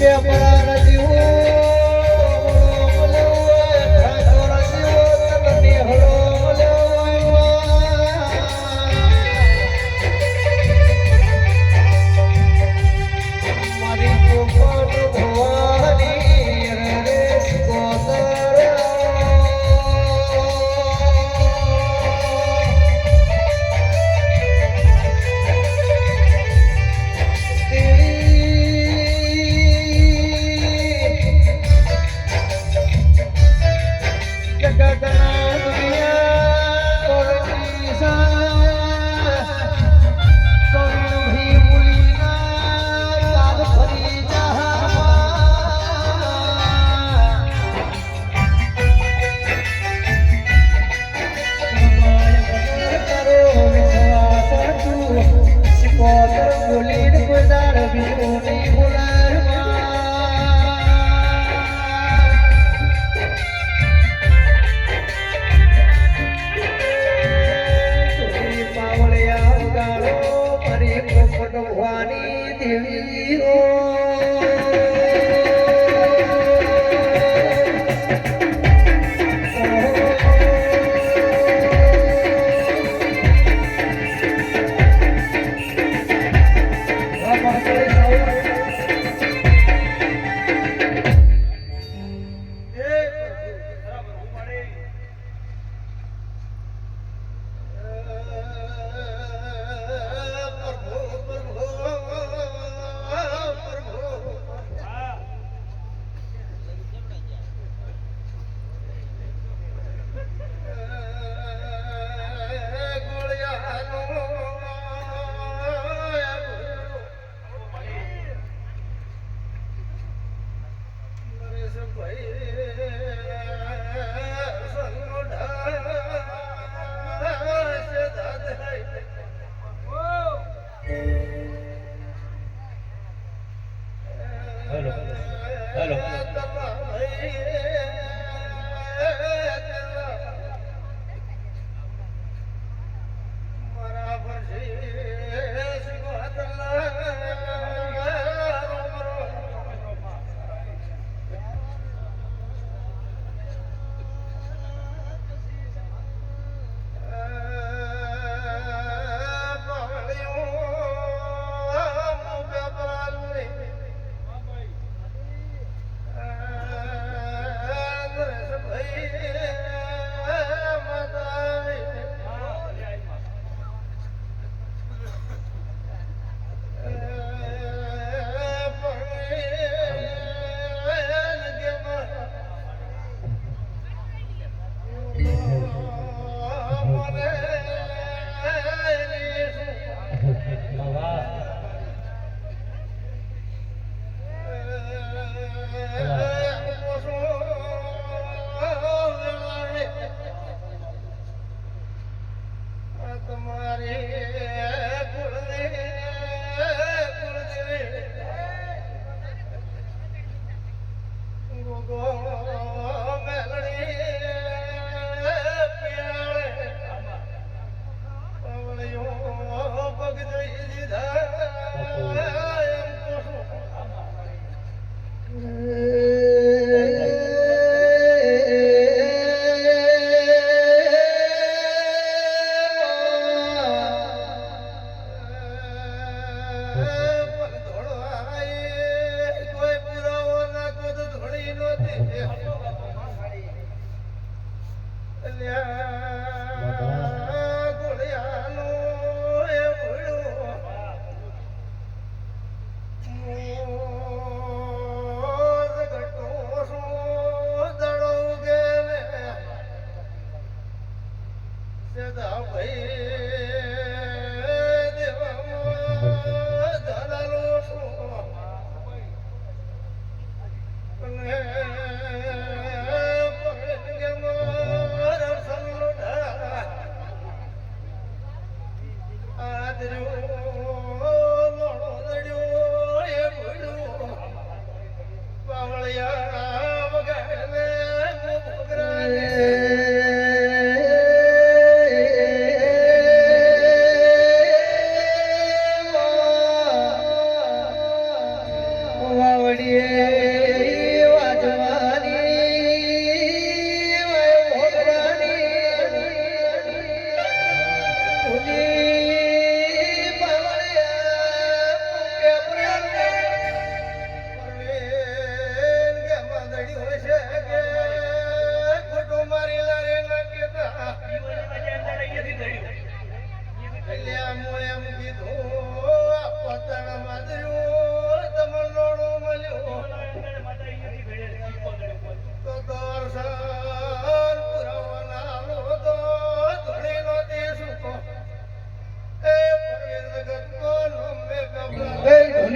કે પરારતી હું ભગવાની દેવી ઓ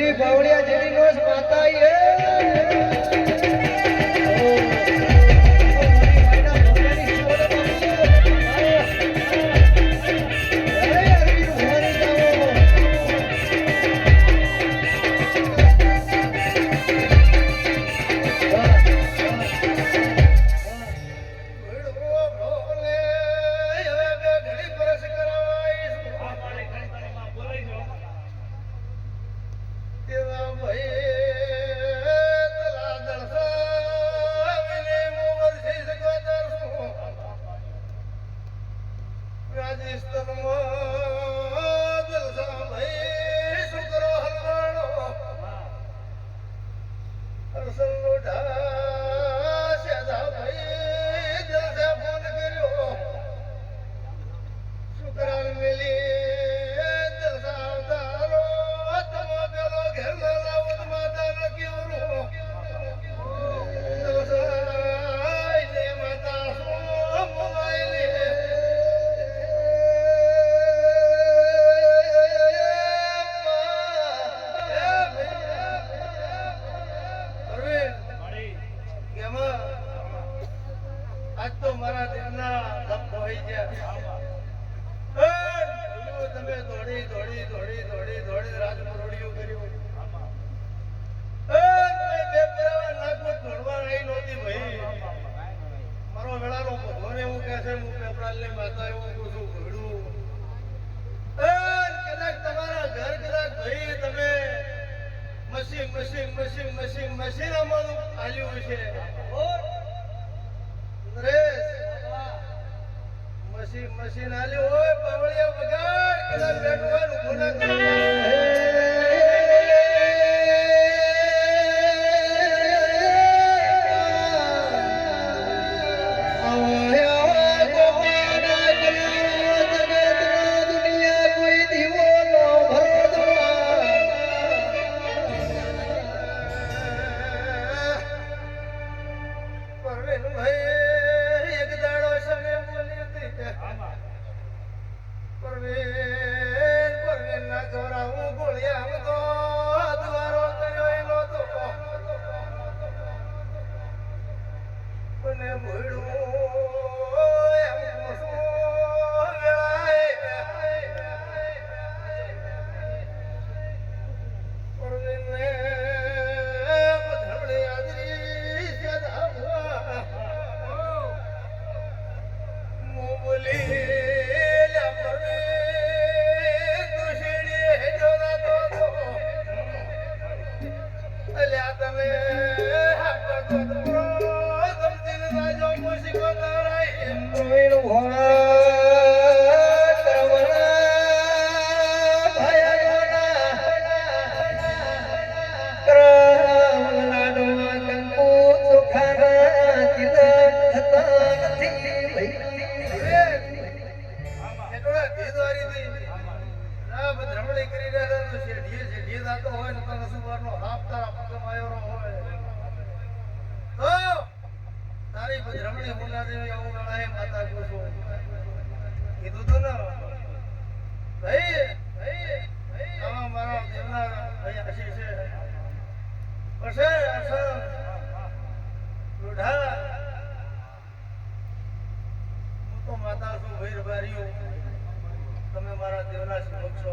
જેવી બાવળિયા જેવી નોસ માતા એ ભાઈ એક દાડો સગે બોલી હતી પરવેશ રમણે બોલા દે આવો નાળા માતા કોસો કીધું તો ના ભાઈ ભાઈ મારા દેવના ભાઈ આશી છે. પછે અસર લોઢા હું તો માતા છું ભૈર તમે મારા દેવના સમક્ષ છો.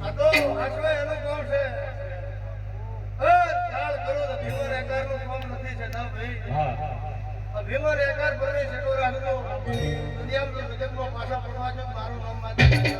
આ તો આશવે એનું કોણ છે. નથી છે ના ભાઈ. હા ભીમર એકાર બને છે તો રાખજો. દુનિયામાં પાછા પડવા છે મારું નામમાં